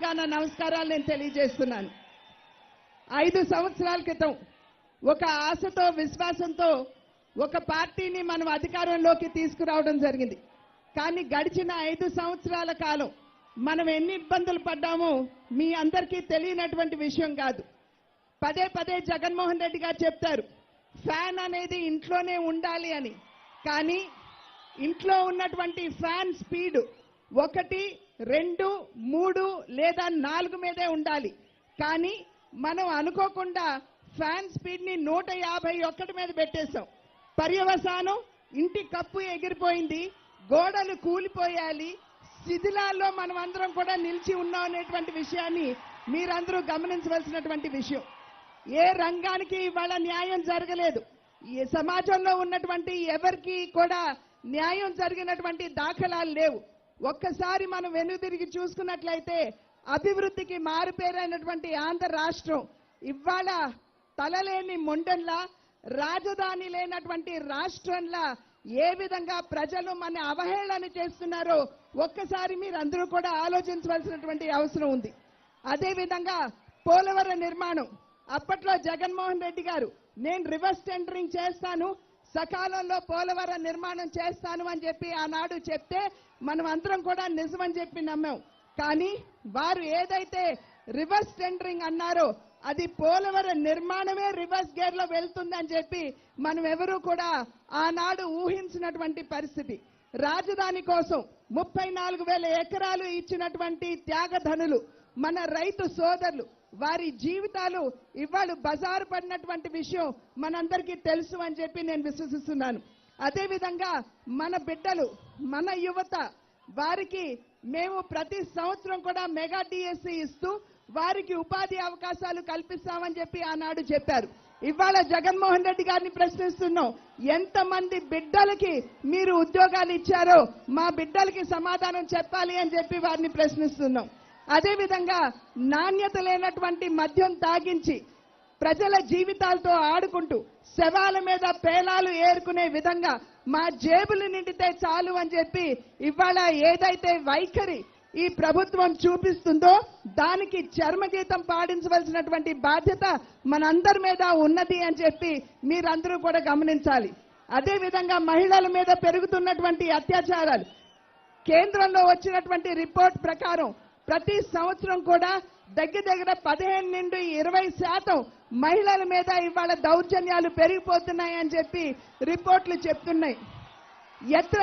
ముందుగా నా నమస్కారాలు నేను తెలియజేస్తున్నాను. ఐదు సంవత్సరాల క్రితం ఒక ఆశతో విశ్వాసంతో ఒక పార్టీని మనం అధికారంలోకి తీసుకురావడం జరిగింది. కానీ గడిచిన ఐదు సంవత్సరాల కాలం మనం ఎన్ని ఇబ్బందులు పడ్డామో మీ అందరికీ తెలియనటువంటి విషయం కాదు. పదే పదే జగన్మోహన్ రెడ్డి గారు చెప్తారు ఫ్యాన్ అనేది ఇంట్లోనే ఉండాలి అని. కానీ ఇంట్లో ఉన్నటువంటి ఫ్యాన్ స్పీడ్ ఒకటి రెండు మూడు లేదా నాలుగు మీదే ఉండాలి. కానీ మనం అనుకోకుండా ఫ్యాన్ స్పీడ్ని నూట యాభై ఒక్కటి మీద పెట్టేశాం. పర్యవసానం ఇంటి కప్పు ఎగిరిపోయింది గోడలు కూలిపోయాలి శిథిలాల్లో మనం అందరం కూడా నిలిచి ఉన్నాం అనేటువంటి విషయాన్ని మీరందరూ గమనించవలసినటువంటి విషయం. ఏ రంగానికి ఇవాళ న్యాయం జరగలేదు. ఈ సమాజంలో ఉన్నటువంటి ఎవరికి కూడా న్యాయం జరిగినటువంటి దాఖలాలు లేవు. ఒక్కసారి మనం వెనుదిరిగి చూసుకున్నట్లయితే అభివృద్ధికి మారుపేరైనటువంటి ఆంధ్ర రాష్ట్రం ఇవాళ తలలేని మొండంలా రాజధాని లేనటువంటి రాష్ట్రంలా ఏ విధంగా ప్రజలు మన అవహేళన చేస్తున్నారో ఒక్కసారి మీరు కూడా ఆలోచించవలసినటువంటి అవసరం ఉంది. అదేవిధంగా పోలవరం నిర్మాణం. అప్పట్లో జగన్మోహన్ రెడ్డి గారు నేను రివర్స్ టెండరింగ్ చేస్తాను సకాలంలో పోలవరం నిర్మాణం చేస్తాను అని చెప్పి ఆనాడు చెప్తే మనం అందరం కూడా నిజమని చెప్పి నమ్మాం. కానీ వారు ఏదైతే రివర్స్ టెండరింగ్ అన్నారో అది పోలవరం నిర్మాణమే రివర్స్ గేర్లో వెళ్తుందని చెప్పి మనం ఎవరూ కూడా ఆనాడు ఊహించినటువంటి పరిస్థితి. రాజధాని కోసం ముప్పై నాలుగు వేల ఎకరాలు ఇచ్చినటువంటి త్యాగధనులు మన రైతు సోదరులు వారి జీవితాలు ఇవాళ బజారు పడినటువంటి విషయం మనందరికీ తెలుసు అని చెప్పి నేను విశ్వసిస్తున్నాను. అదేవిధంగా మన బిడ్డలు మన యువత వారికి మేము ప్రతి సంవత్సరం కూడా మెగా డిఎస్సి ఇస్తూ వారికి ఉపాధి అవకాశాలు కల్పిస్తామని చెప్పి ఆనాడు చెప్పారు. ఇవాళ జగన్మోహన్ రెడ్డి గారిని ప్రశ్నిస్తున్నాం ఎంతమంది బిడ్డలకి మీరు ఉద్యోగాలు ఇచ్చారో? మా బిడ్డలకి సమాధానం చెప్పాలి అని చెప్పి వారిని ప్రశ్నిస్తున్నాం. అదేవిధంగా నాణ్యత లేనటువంటి మద్యం తాగించి ప్రజల జీవితాలతో ఆడుకుంటూ శవాల మీద పేలాలు ఏరుకునే విధంగా మా జేబులు నిండితే చాలు అని చెప్పి ఇవాళ ఏదైతే వైఖరి ఈ ప్రభుత్వం చూపిస్తుందో దానికి చర్మగీతం పాడించవలసినటువంటి బాధ్యత మనందరి మీద ఉన్నది అని చెప్పి మీరందరూ కూడా గమనించాలి. అదేవిధంగా మహిళల మీద పెరుగుతున్నటువంటి అత్యాచారాలు కేంద్రంలో వచ్చినటువంటి రిపోర్ట్ ప్రకారం ప్రతి సంవత్సరం కూడా దగ్గర దగ్గర పదిహేను నుండి ఇరవై శాతం మహిళల మీద ఇవాళ దౌర్జన్యాలు పెరిగిపోతున్నాయని చెప్పి రిపోర్ట్లు చెప్తున్నాయి. ఎత్ర